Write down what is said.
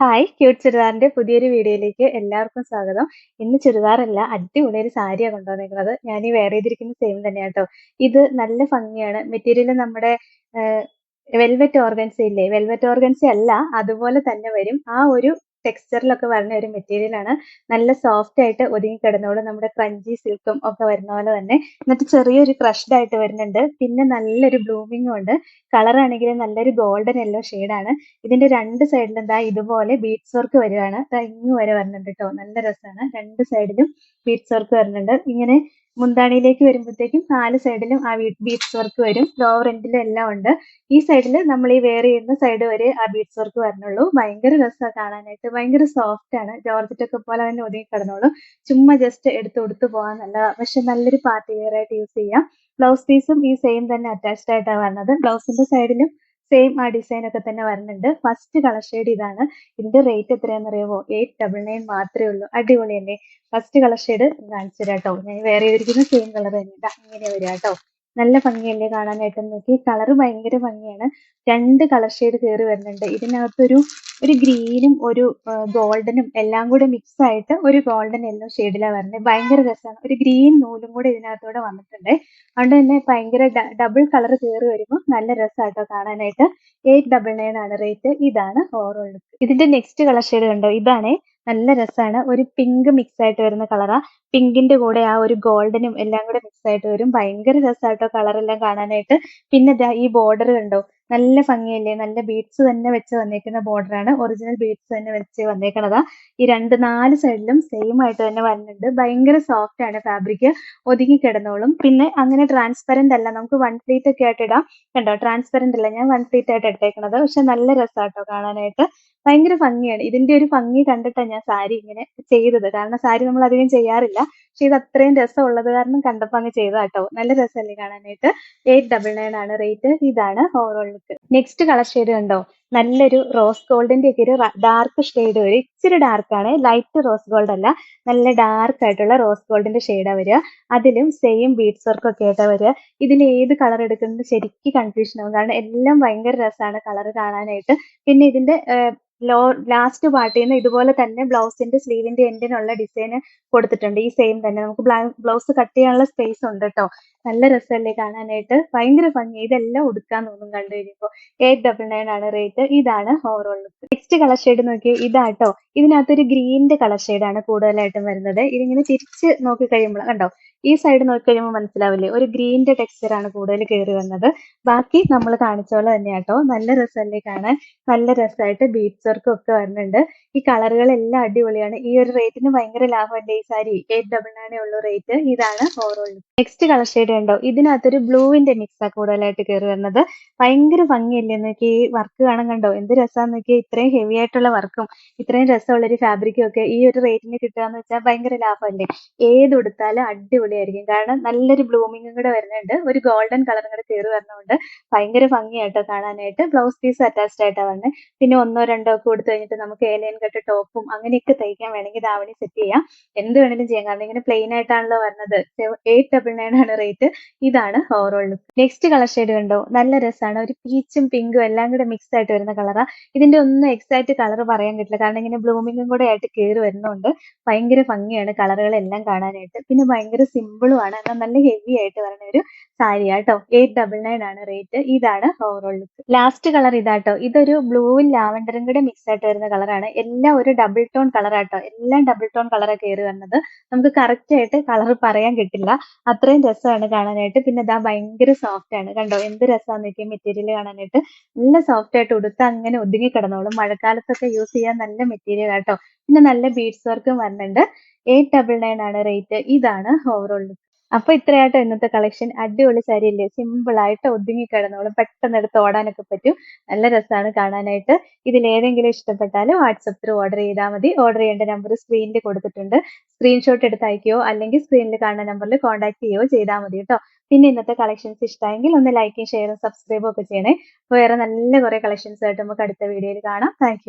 Hi cute ചുരിദാറിന്റെ പുതിയൊരു വീഡിയോയിലേക്ക് എല്ലാവർക്കും സ്വാഗതം. ഇന്ന് ചുരിദാറല്ല അടിപൊളി ഒരു സാരിയാണ് കൊണ്ടുവന്നിരിക്കുന്നത് ഞാൻ ഈ വെയർ ചെയ്തിരിക്കുന്ന സെയിം തന്നെയാണ് കേട്ടോ ഇത് നല്ല ഭംഗിയാണ്. മെറ്റീരിയൽ നമ്മുടെ വെൽവെറ്റ് ഓർഗൻസി ഇല്ലേ? വെൽവെറ്റ് ഓർഗൻസി അല്ല അതുപോലെ തന്നെ വരും. ആ ഒരു ടെക്സ്ചറിലൊക്കെ വരുന്ന ഒരു മെറ്റീരിയൽ ആണ്. നല്ല സോഫ്റ്റ് ആയിട്ട് ഒതുങ്ങി കിടന്നോളും നമ്മുടെ ക്രഞ്ചി സിൽക്കും ഒക്കെ വരുന്ന പോലെ തന്നെ. എന്നിട്ട് ചെറിയൊരു ക്രഷ്ഡ് ആയിട്ട് വരുന്നുണ്ട്. പിന്നെ നല്ലൊരു ബ്ലൂമിങ്ങും ഉണ്ട്. കളർ ആണെങ്കിൽ നല്ലൊരു ഗോൾഡൻ യെല്ലോ ആണ്. ഇതിന്റെ രണ്ട് സൈഡിലും ദാ ഇതുപോലെ ബീഡ്സ് വർക്ക് വരികയാണ് ഇങ്ങ് വരെ വരുന്നുണ്ട് കേട്ടോ നല്ല രസമാണ് രണ്ട് സൈഡിലും ബീഡ്സ് വർക്ക് വരുന്നുണ്ട്. ഇങ്ങനെ മുന്താണിയിലേക്ക് വരുമ്പോഴത്തേക്കും നാല് സൈഡിലും ആ ബീഡ്സ് വർക്ക് വരും. ലോവർ എൻഡിലും എല്ലാം ഉണ്ട്. ഈ സൈഡിൽ നമ്മൾ ഈ വെയർ ചെയ്യുന്ന സൈഡ് വരെ ആ ബീഡ്സ് വർക്ക് വരണുള്ളൂ. ഭയങ്കര രസമാണ് കാണാനായിട്ട്. ഭയങ്കര സോഫ്റ്റ് ആണ്. ജോർജറ്റൊക്കെ പോലെ തന്നെ ഒതുങ്ങി കിടന്നോളൂ. ചുമ്മാ ജസ്റ്റ് എടുത്ത് കൊടുത്ത് പോകാൻ നല്ല പക്ഷെ നല്ലൊരു പാർട്ടി വെയർ ആയിട്ട് യൂസ് ചെയ്യാം. ബ്ലൗസ് പീസും ഈ സെയിം തന്നെ അറ്റാച്ച്ഡ് ആയിട്ടാണ് വരുന്നത് ബ്ലൗസിന്റെ സൈഡിലും സെയിം ആ ഡിസൈൻ ഒക്കെ തന്നെ വരുന്നുണ്ട് ഫസ്റ്റ് കളർ ഷെയ്ഡ് ഇതാണ്. ഇതിന്റെ റേറ്റ് എത്രയാണെന്ന് അറിയാമോ എയ്റ്റ് ഡബിൾ നയൻ മാത്രമേ ഉള്ളൂ. അടിപൊളി അല്ലേ ഫസ്റ്റ് കളർ ഷെയ്ഡ് കാണിച്ചു തരാം കേട്ടോ ഞാൻ വേറെ ചെയ്തിരിക്കുന്ന സെയിം കളർ തന്നെ ഇങ്ങനെ വരിക കേട്ടോ. നല്ല ഭംഗിയല്ലേ കാണാനായിട്ട് നോക്കി. കളർ ഭയങ്കര ഭംഗിയാണ്. രണ്ട് കളർ ഷെയ്ഡ് കയറി വരുന്നുണ്ട്. ഇതിനകത്തൊരു ഒരു ഗ്രീനും ഒരു ഗോൾഡനും എല്ലാം കൂടെ മിക്സ് ആയിട്ട് ഒരു ഗോൾഡൻ യെല്ലോ ഷെയ്ഡിലാണ് വരുന്നത്. ഭയങ്കര രസമാണ്. ഒരു ഗ്രീൻ നൂലും കൂടെ ഇതിനകത്തൂടെ വന്നിട്ടുണ്ട്. അതുകൊണ്ട് തന്നെ ഭയങ്കര ഡബിൾ കളർ കയറി വരുമ്പോൾ നല്ല രസമായിട്ടോ കാണാനായിട്ട്. എയ്റ്റ് ഡബിൾ നയൻ ആണ് റേറ്റ് ഇതാണ് ഓവറോൾ ഇതിന്റെ നെക്സ്റ്റ് കളർ ഷെയ്ഡ് കണ്ടോ? ഇതാണ് നല്ല രസമാണ് ഒരു പിങ്ക് മിക്സ് ആയിട്ട് വരുന്ന കളറാ പിങ്കിന്റെ കൂടെ ആ ഒരു ഗോൾഡനും എല്ലാം കൂടെ മിക്സ് ആയിട്ട് വരും. ഭയങ്കര രസമായിട്ടോ കളർ എല്ലാം കാണാനായിട്ട്. പിന്നെ ഈ ബോർഡർ കണ്ടോ? നല്ല ഭംഗിയല്ലേ? നല്ല ബീഡ്സ് തന്നെ വെച്ച് വന്നേക്കുന്ന ബോർഡറാണ് ഒറിജിനൽ ബീഡ്സ് തന്നെ വെച്ച് വന്നേക്കണതാ. ഈ രണ്ട് നാല് സൈഡിലും സെയിം ആയിട്ട് തന്നെ വരുന്നുണ്ട്. ഭയങ്കര സോഫ്റ്റ് ആണ് ഫാബ്രിക് ഒതുങ്ങി കിടന്നോളും. പിന്നെ അങ്ങനെ ട്രാൻസ്പെറന്റ് അല്ല. നമുക്ക് വൺ പ്ലീറ്റ് ഒക്കെ ആയിട്ട് ഇടാം. കണ്ടോ? ട്രാൻസ്പെറന്റ് അല്ല. ഞാൻ വൺ പ്ലീറ്റ് ആയിട്ട് ഇട്ടേക്കണത്. പക്ഷെ നല്ല രസമാട്ടോ കാണാനായിട്ട്. ഭയങ്കര ഭംഗിയാണ്. ഇതിന്റെ ഒരു ഭംഗി കണ്ടിട്ടാണ് ഞാൻ സാരി ഇങ്ങനെ ചെയ്തത്. കാരണം സാരി നമ്മൾ അധികം ചെയ്യാറില്ല. പക്ഷെ ഇത് അത്രയും രസമുള്ളത് കാരണം കണ്ടപ്പോ അങ്ങ് ചെയ്തതാ കേട്ടോ നല്ല രസമല്ലേ കാണാനായിട്ട്. എയ്റ്റ് ഡബിൾ നയൻ ആണ് റേറ്റ്. ഇതാണ് overall look next colour shade കണ്ടോ? നല്ലൊരു റോസ് ഗോൾഡിന്റെ ഒക്കെ ഒരു ഡാർക്ക് ഷെയ്ഡ് വരും. ഇച്ചിരി ഡാർക്ക് ആണ്. ലൈറ്റ് റോസ് ഗോൾഡ് അല്ല. നല്ല ഡാർക്ക് ആയിട്ടുള്ള റോസ് ഗോൾഡിന്റെ ഷെയ്ഡാ വരിക. അതിലും സെയിം ബീഡ്സ് വർക്ക് ഒക്കെ ആയിട്ടാ വരിക. ഇതിൽ ഏത് കളർ എടുക്കുന്നത് ശരിക്കും കൺഫ്യൂഷൻ ആവും. കാരണം എല്ലാം ഭയങ്കര രസമാണ് കളർ കാണാനായിട്ട്. പിന്നെ ഇതിന്റെ ലോ ലാസ്റ്റ് പാർട്ടിൽ നിന്ന് ഇതുപോലെ തന്നെ ബ്ലൗസിന്റെ സ്ലീവിന്റെ എൻഡിനുള്ള ഡിസൈൻ കൊടുത്തിട്ടുണ്ട്. ഈ സെയിം തന്നെ. നമുക്ക് ബ്ലൗസ് കട്ട് ചെയ്യാനുള്ള സ്പേസ് ഉണ്ട് കേട്ടോ നല്ല രസമല്ലേ കാണാനായിട്ട്. ഭയങ്കര ഭംഗി. ഇതെല്ലാം ഉടുക്കാൻ തോന്നും കണ്ടു കഴിയുമ്പോൾ എയ്റ്റ് ഡബിൾ നയൻ ആണ് റേറ്റ് ഇതാണ് overall look next colour shade നോക്കി ഇതാട്ടോ. ഇതിനകത്തൊരു ഗ്രീനിന്റെ കളർ ഷെയ്ഡാണ് കൂടുതലായിട്ടും വരുന്നത്. ഇതിങ്ങനെ തിരിച്ച് നോക്കി കഴിയുമ്പോൾ കണ്ടോ? ഈ സൈഡ് നോക്കി കഴിയുമ്പോൾ മനസ്സിലാവില്ലേ? ഒരു ഗ്രീനിന്റെ ടെക്സ്ചർ ആണ് കൂടുതൽ കയറി വന്നത്. ബാക്കി നമ്മൾ കാണിച്ച പോലെ തന്നെയാട്ടോ നല്ല രസമല്ലേ കാണാൻ? നല്ല രസമായിട്ട് ബീഡ്സ് വർക്കും ഒക്കെ വരുന്നുണ്ട്. ഈ കളറുകളെല്ലാം അടിപൊളിയാണ്. ഈ ഒരു റേറ്റിന് ഭയങ്കര ലാഭമല്ലേ ഈ സാരി എയ്റ്റ് ഡബിൾ നയനേ ഉള്ളൂ റേറ്റ് ഇതാണ് ഓവറോൾ നെക്സ്റ്റ് കളർ ഷെയ്ഡ് ഉണ്ടോ ഇതിനകത്തൊരു ബ്ലൂവിന്റെ മിക്സ് ആ കൂടുതലായിട്ട് കയറി വരുന്നത്. ഭയങ്കര ഭംഗിയല്ലേ? നോക്കി ഈ വർക്ക് കാണാൻ കണ്ടോ? എന്ത് രസമാന്ന് നോക്കി. ഇത്രയും ഹെവി ആയിട്ടുള്ള വർക്കും ഇത്രയും രസമുള്ള ഒരു ഫാബ്രിക്കും ഒക്കെ ഈ ഒരു റേറ്റിന് കിട്ടുക എന്ന് വെച്ചാൽ ഭയങ്കര ലാഭമല്ലേ? ഏത് ഉടുത്താലും അടിപൊളിയായിരിക്കും. കാരണം നല്ലൊരു ബ്ലൂമിങ്ങും കൂടെ വരുന്നുണ്ട്. ഒരു ഗോൾഡൻ കളറും കൂടെ കയറി വരുന്നതുകൊണ്ട് ഭയങ്കര ഭംഗിയായിട്ടോ കാണാനായിട്ട്. ബ്ലൗസ് പീസ് അറ്റാച്ച്ഡ് ആയിട്ടാണ് വരുന്നത് പിന്നെ ഒന്നോ രണ്ടോ ഒക്കെ കൊടുത്തു കഴിഞ്ഞിട്ട് നമുക്ക് ഏലിയൻ കട്ട് ടോപ്പും അങ്ങനെയൊക്കെ തയ്ക്കാൻ വേണമെങ്കിൽ ദാവണി സെറ്റ് ചെയ്യാം. എന്ത് വേണമെങ്കിലും ചെയ്യാം. കാരണം ഇങ്ങനെ പ്ലെയിൻ ആയിട്ടാണല്ലോ വരുന്നത് എയ്റ്റ് ഡബിൾ നയൻ ആണ് റേറ്റ് ഇതാണ് overall look next colour shade കണ്ടോ? നല്ല രസമാണ് ഒരു പീച്ചും പിങ്കും എല്ലാം കൂടെ മിക്സ് ആയിട്ട് വരുന്ന കളറാ ഇതിന്റെ ഒന്നും എക്സാക്ട് കളർ പറയാൻ കിട്ടില്ല കാരണം ഇങ്ങനെ ബ്ലൂമിങ്ങും കൂടെ ആയിട്ട് കയറി വരുന്നുണ്ട് ഭയങ്കര ഭംഗിയാണ് കളറുകളെല്ലാം കാണാനായിട്ട്. പിന്നെ ഭയങ്കര സിമ്പിളും ആണ്. എന്നാൽ നല്ല ഹെവി ആയിട്ട് വരുന്ന ഒരു സാരി ആട്ടോ എയ്റ്റ് ഡബിൾ നയൻ ആണ് റേറ്റ് ഇതാണ് ഓവറോൾ ലുക്ക് ലാസ്റ്റ് കളർ ഇതാട്ടോ ഇതൊരു ബ്ലൂവും ലാവൻഡറും കൂടെ മിക്സ് ആയിട്ട് വരുന്ന കളറാണ് എല്ലാം ഒരു ഡബിൾ ടോൺ കളറാട്ടോ എല്ലാം ഡബിൾ ടോൺ കളറാണ് കയറി വരുന്നത് നമുക്ക് കറക്റ്റ് ആയിട്ട് കളർ പറയാൻ കിട്ടില്ല. അത്രയും രസമാണ് കാണാനായിട്ട്. പിന്നെ ഇതാ ഭയങ്കര സോഫ്റ്റ് ആണ്. കണ്ടോ? എന്ത് രസമാന്ന് നോക്കിയ മെറ്റീരിയൽ കാണാനായിട്ട്. നല്ല സോഫ്റ്റ് ആയിട്ട് ഉടുത്ത് അങ്ങനെ ഒതുങ്ങി കിടന്നോളും. മഴക്കാലത്തൊക്കെ യൂസ് ചെയ്യാൻ നല്ല മെറ്റീരിയൽ ആട്ടോ പിന്നെ നല്ല ബീഡ്സ് വർക്കും വരുന്നുണ്ട് എയ്റ്റ് ഡബിൾ നയൻ ആണ് റേറ്റ് ഇതാണ് ഓവറോൾ അപ്പൊ ഇത്രയായിട്ടോ ഇന്നത്തെ കളക്ഷൻ അടിപൊളി സാരി അല്ലേ? സിമ്പിൾ ആയിട്ട് ഒതുങ്ങി കിടന്നോളും. പെട്ടെന്ന് എടുത്ത് ഓടാനൊക്കെ പറ്റും. നല്ല രസമാണ് കാണാനായിട്ട്. ഇതിൽ ഏതെങ്കിലും ഇഷ്ടപ്പെട്ടാലും വാട്സപ്പ് ത്രൂ ഓർഡർ ചെയ്താൽ മതി. ഓർഡർ ചെയ്യേണ്ട നമ്പർ സ്ക്രീനിൽ കൊടുത്തിട്ടുണ്ട്. സ്ക്രീൻഷോട്ട് എടുത്ത് അയക്കുകയോ അല്ലെങ്കിൽ സ്ക്രീനിൽ കാണുന്ന നമ്പറിൽ കോൺടാക്ട് ചെയ്യുകയോ ചെയ്താൽ മതി കേട്ടോ. പിന്നെ ഇന്നത്തെ കളക്ഷൻസ് ഇഷ്ടമായെങ്കിൽ ഒന്ന് ലൈക്കും ഷെയറും സബ്സ്ക്രൈബും ഒക്കെ ചെയ്യണേ. വേറെ നല്ല കുറെ കളക്ഷൻസ് ആയിട്ട് നമുക്ക് അടുത്ത വീഡിയോയിൽ കാണാം. താങ്ക്